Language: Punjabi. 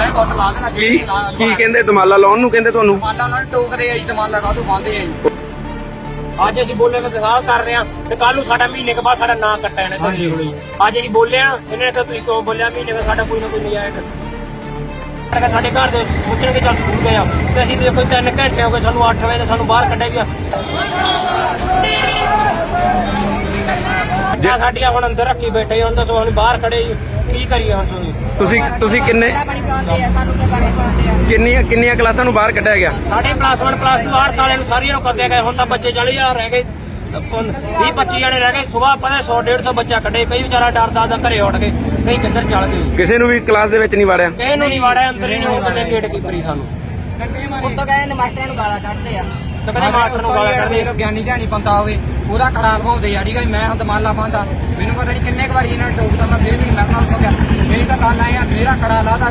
ਮੈਂ ਕੁੱਟ ਲਾ ਦੇਣਾ ਕੀ? ਕੀ ਕਹਿੰਦੇ? ਦਮਾਲਾ ਲਾਉਣ ਨੂੰ ਕਹਿੰਦੇ ਤੁਹਾਨੂੰ? ਮਾਲਾ ਨਾਲ ਟੋਕਦੇ ਆ ਜੀ ਦਮਾਲਾ ਕਾਹਤੋਂ ਬੰਦੇ ਆ ਜੀ। ਅੱਜ ਅਸੀਂ ਬੋਲੇ ਨੂੰ ਦਿਖਾ ਕਰ ਰਹੇ ਹਾਂ ਤੇ ਕੱਲ ਨੂੰ ਸਾਡਾ ਮਹੀਨੇ ਕੇ ਬਾਅਦ ਸਾਡਾ ਨਾਂ ਕੱਟਿਆ ਤੁਸੀਂ। ਕੋਲ ਅੱਜ ਅਸੀਂ ਬੋਲੇ ਆ ਇਹਨੇ ਨੇ ਕਿਹਾ ਤੁਸੀਂ ਕਿਉਂ ਬੋਲਿਆ? ਮਹੀਨੇ ਦਾ ਸਾਡਾ ਕੋਈ ਨਾ ਕੋਈ ਨਜਾਇਜ਼। ਅਗਰ ਸਾਡੇ ਘਰ ਦੇ ਪੁੱਛਣਗੇ ਚੱਲ ਸਕੂਲ ਗਏ ਆ। ਤੇ ਅਸੀਂ ਦੇਖੋ 3 ਘੰਟੇ ਹੋ ਗਏ ਸਾਨੂੰ 8 ਵਜੇ ਤੇ ਸਾਨੂੰ ਬਾਹਰ ਕੱਢਿਆ ਗਿਆ। ਜਾਂ ਸਾਡੀਆਂ ਹੁਣ ਅੰਦਰ ਰੱਖੀ ਬੈਠੇ ਹੁਣ ਤਾਂ ਤੁਹਾਨੂੰ ਬਾਹਰ ਖੜੇ ਜੀ। ਕੀ ਕਰੀਏ ਹੁਣ ਤੁਸੀਂ? ਤੁਸੀਂ ਤੁਸੀਂ ਕਿੰਨੇ ਪਾਣੀ ਪਾਉਂਦੇ ਆ ਸਾਨੂੰ ਕਿਹੜਾ ਪਾਉਂਦੇ ਆ। ਕਿੰਨੀਆਂ ਕਿੰਨੀਆਂ ਕਲਾਸਾਂ ਨੂੰ ਬਾਹਰ ਕੱਢਿਆ ਗਿਆ? ਸਾਡੇ ਪਲੱਸ 1 ਪਲੱਸ 2 8 ਸਾਲਿਆਂ ਨੂੰ ਸਾਰੀਆਂ ਨੂੰ ਕਰਦੇ ਗਏ ਹੁਣ ਤਾਂ ਬੱਚੇ 40000 ਰਹਿ ਗਏ। 20 25 ਜਣੇ ਰਹਿ ਗਏ। ਸਵੇਰ ਪਤਾ 100 150 ਬੱਚਾ ਕੱਢੇ। ਕਈ ਵਿਚਾਰਾ ਡਰਦਾ ਦਾ ਘਰੇ ਉੱਠ ਗਏ ਕਈ ਕਿੱਧਰ ਚੱਲ ਗਏ। ਕਿਸੇ ਨੂੰ ਵੀ ਕਲਾਸ ਦੇ ਵਿੱਚ ਨਹੀਂ ਵਾੜਿਆ? ਕਿਸੇ ਨੂੰ ਨਹੀਂ ਵਾੜਿਆ ਅੰਦਰ ਹੀ ਨਹੀਂ ਉਹ ਕੱਲੇ ਗੇਟ ਕੀਪਰੀ ਸਾਨੂੰ। ਉੱਤੋਂ ਕਹਿੰਦੇ ਨੇ ਮਾਸਟਰਾਂ ਨੂੰ ਗਾਲਾਂ ਕੱਢਦੇ ਆ। ਤੇ ਕਹਿੰਦੇ ਮਾਸਟਰ ਨੂੰ ਗਾਲਾਂ ਕੱਢਦੇ ਗਿਆਨੀ ਝਾਣੀ ਬੰਦਾ ਹੋਵੇ ਉਹਦਾ ਕੜਾ ਲਵਾਉਂਦੇ ਆ ਠੀਕ ਹੈ ਜੀ, ਮੈਂ ਹੁਣ ਦਮਾਲਾ ਪਾਉਂਦਾ ਮੈਨੂੰ ਪਤਾ ਨਹੀਂ ਕਿੰਨੇ ਕੁ ਵਾਰੀ ਇਹਨਾਂ ਨੇ ਟੋਕਦਾ ਮੈਂ ਫੇਰ ਵੀ ਮੈਂ ਨਾਲ ਹੋ ਗਿਆ ਮੇਰੀ ਤਾਂ ਗੱਲ ਆਇਆ ਮੇਰਾ ਕੜਾ ਲਾਦਾ